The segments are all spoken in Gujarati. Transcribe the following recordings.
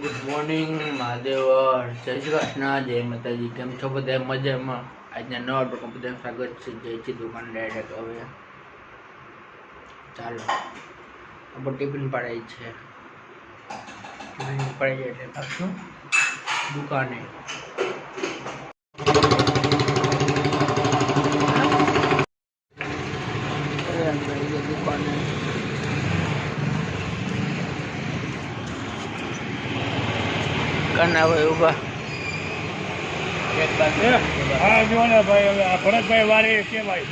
ગુડ મોર્નિંગ મહાદેવ જય શ્રી કૃષ્ણ, જય માતાજી. કેમ છો બધા? મજામાં? આજના નવા ટોકો બધા સ્વાગત છે. જય શ્રી દુકાન ડાયરેક્ટ હવે. ચાલો. આપણે ટિફિન પડાય છે. ટિફિન પડાય છે એટલે પાછું દુકાને હવે આપણે જઈએ દુકાને કાના ભાઈ એક બાજુ હા જો ને ભાઈ હવે આ ભરતભાઈ વારે કે ભાઈ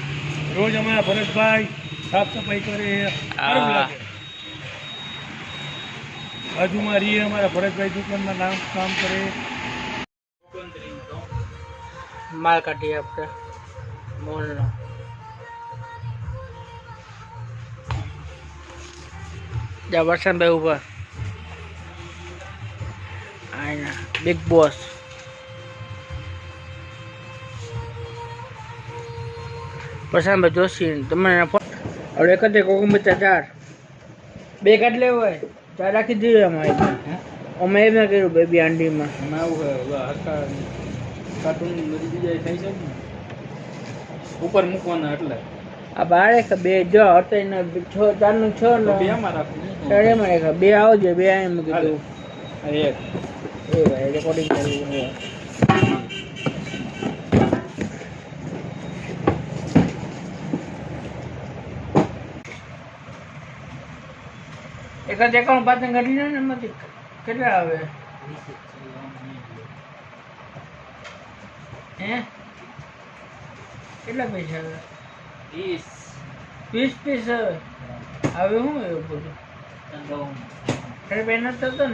રોજ અમારા ભરતભાઈ સાફ સફાઈ કરે સારું લાગે. બાજુમાં રહીએ અમારા ભરતભાઈ દુકાનમાં નામ કામ કરે. માલ કાઢીએ આપણે મોલનો. જા વરસાદભાઈ ઊભા. આયના બિગ બોસ પ્રશાંતભાઈ જોશી તમને હવે એક જ કોકમિત્ર ચાર બે કાટ લેવો હોય ચાર રાખી દીધું અમારે અમે એમ ના કર્યું બેબી આંડીમાં ઉપર મૂકવાના એટલે. આ બારે બે જો અત્યારે છ ચારનું છ ને બે આમાં રાખું ચાર બે આવજો બે આ મૂકી દઉં એક. એ ભાઈ રેકોર્ડિંગ કરવું છે એક જ એકાઉન્ટ પાછળ કાઢી લો ને એમાંથી કેટલા આવે? હે? કેટલા પૈસા આવે? વીસ વીસ પીસ આવે. હવે શું એવું બધું અરે બેન તો હતો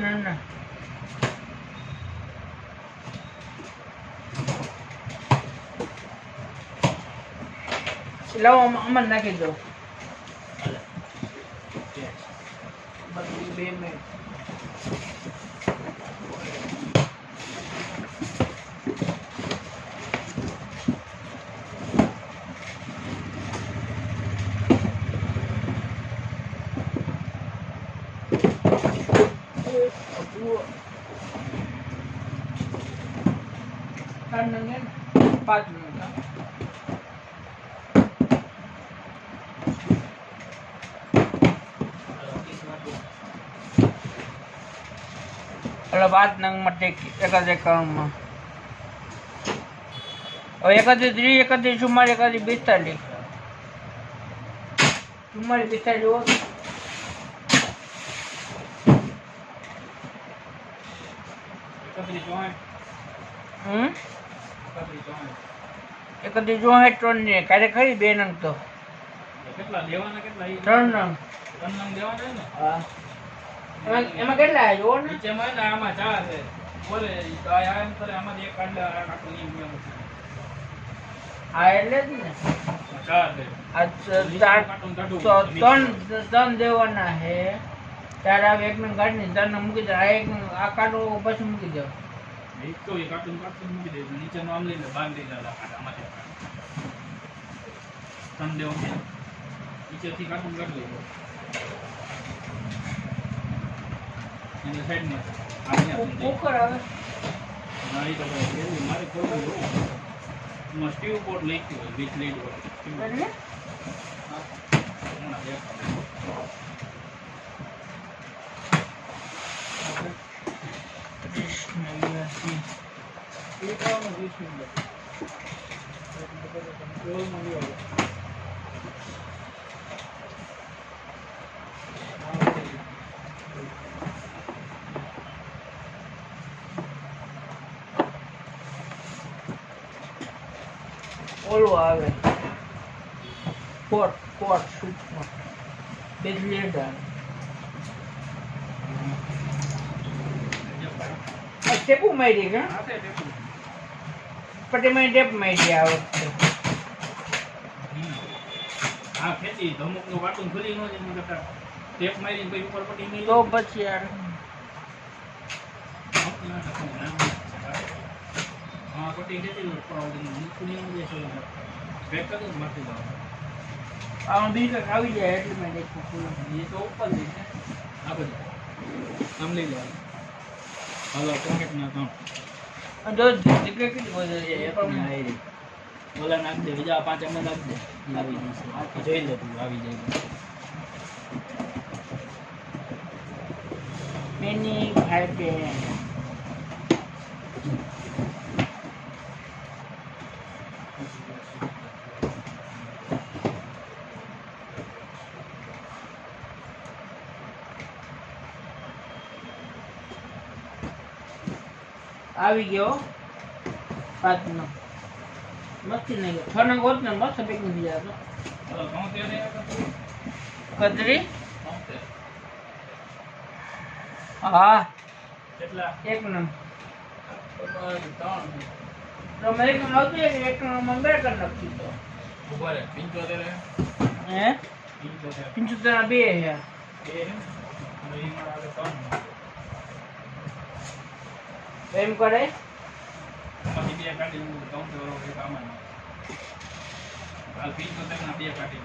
Ilaw ang aman na kido. Magbibimit. Kan dengan empat minit. જ એકાઉન્ટમાં હવે એકત્રીસ ત્રીસ એકત્રીસ ચુમ્માલીસ એકત્રીસ પિસ્તાલીસ ચુમ્માલીસ પિસ્તાલીસ ઓછું એકત્રીસ ચોસઠ હમ એકત્રીસ ચોસઠ એકત્રીસ ચોસઠ ત્રણ ને ક્યારે ખરી બે નંગ તો કેટલા દેવાના કેટલા ઈ? ત્રણ નંગ ત્રણ નંગ દેવાના ને હા એમાં કેટલા આવ્યો? નીચેમાં ને આમાં ચાર છે. બોલે ઈ આ એમ કરે આમાં એક કાઢલે આ કાઢું ઈ હા એટલે જ ને. ચાર છે. ત્રણ ત્રણ દેવાના એક ત્રણ મૂકી દે. આ એક આ કાઢો પછી મૂકી દો. એક તો એ કાઢું કાઢું મૂકી દે નીચેનું આમ લઈને બાંધી જાય આમાંથી ત્રણ દેવા છે. નીચેથી કાઢું કાઢી લઈ એની સાઈડમાં આ અહીંયા સુધી. કુકર આવે ના, ઈ તો ભાઈ એવું મારે કોઈ એવું. એમાં સ્ટીવ પોટ લખ્યું હોય વીજ લઈ હોય એટલે ઓલું આવે. કોટ કોટ સૂટમાં. બિજલી ડાળ ટેપુ મારી કે પટે તે ટેપ મારી આ વખતે. આ ખેતી ધમકનું વાટું ખુલી ન જાય એના ટેપ મારીને પછી ઉપર પટી નહીં તો પછી યાર હા પટ્ટી ખેતી ખુલી ન જાય છે પેક કરી દઉં, માથે જાઓ. આમાં બીજું કંઈક આવી જાય એટલે મેં દેખું ખુલ્લું એ તો ઉપર લઈ છે આ બધું આમ લઈ લેવાનું હાલો પોકેટના ત્રણ અને જો દીકરી કેટલી વધારે છે એ પણ ના, એ રે. ઓલા નાખ દે બીજા પાંચ અમે નાખ દે આવી જશે આ જોઈ લે તું આવી જાય તો. મેની ભાઈ બેન આવી ગયો. પાંચનો મસ્તી નહીં છ નંગ હોત ને મસ્ત પેકિંગ થઈ જાય. કદરી? હા. એક નંબર તમે એક નંગ આવતું એક એક નંગ બે કરી નાખી. તો પંચોતેર હે? હે? પંચોતેર. બે છે બે હે? અને ઈ મારા આગળ ત્રણ એમ કરે? બે કાઢી હું કહું વાળો એક કામ. હાલ પંચોતેર ના બે કાઢી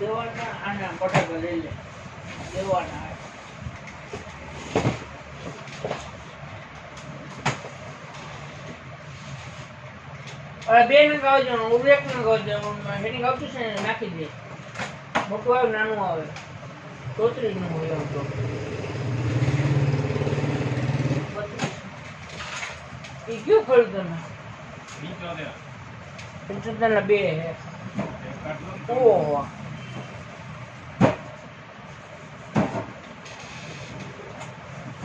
દેવાના આના બટાકા લઈ લે. દેવાના અરે બે ને ગાવ હું એક ને ગાવ છે હેડિંગ આવતું નાખી દે. મોટું આવે, નાનું આવે. ચોત્રીસ એ કયું ખોલ્યું તમે? બે હે.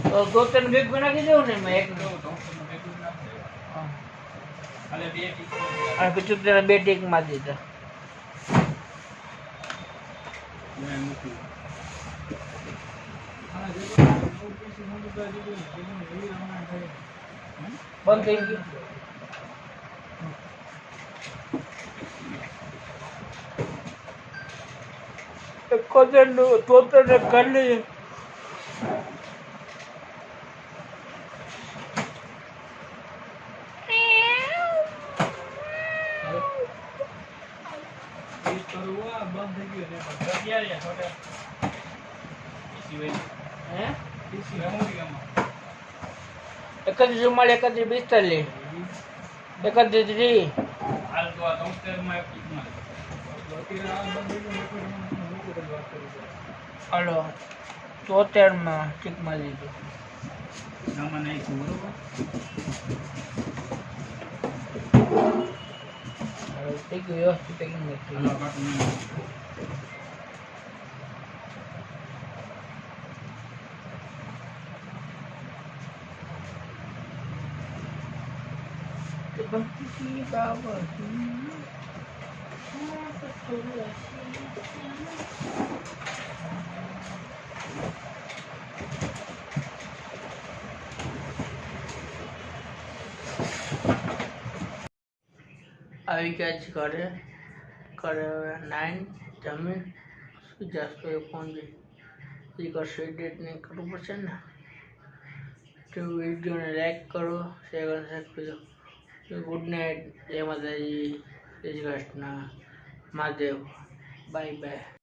તો તોતેર ભેગ નાખી દઉં ને એક અને પંચોતેર બે ટેક માં દીધા મેં મૂક્યું. બંધ થઈ ગયું એકોતેર નું તોતેર ને કરી લઈએ ઈ કરવું આ બંધ થઈ ગયું છે. પણ ક્યારે યાર છોટે? ઈ સિવાય હે ઈ સિવાય હું આમાં? એકત્રીસ ચુમ્માલીસ એકત્રીસ પિસ્તાલીસ એકત્રીસ ત્રીસ હાલ તો આ ત્રણસોમાં એક ટીકમાં છે. હાલો તોતેર માં ટીક માં લીધું આમાં Take you, take you. Ano ba kung Ibang kisi bawal. Hmm. Ah, sa tuwa siya. આવી ગયા છે ઘરે. ઘરે નાઈન જમીન શું જાસ્તો ફોન એ કરશે એડિટ નહીં કરવું પડશે ને. તો વિડીયોને લાઈક કરો શેર અને સબસ્ક્રાઈબ ગુડ નાઇટ જય માતાજી. જય કૃષ્ણ. મહાદેવ. Bye bye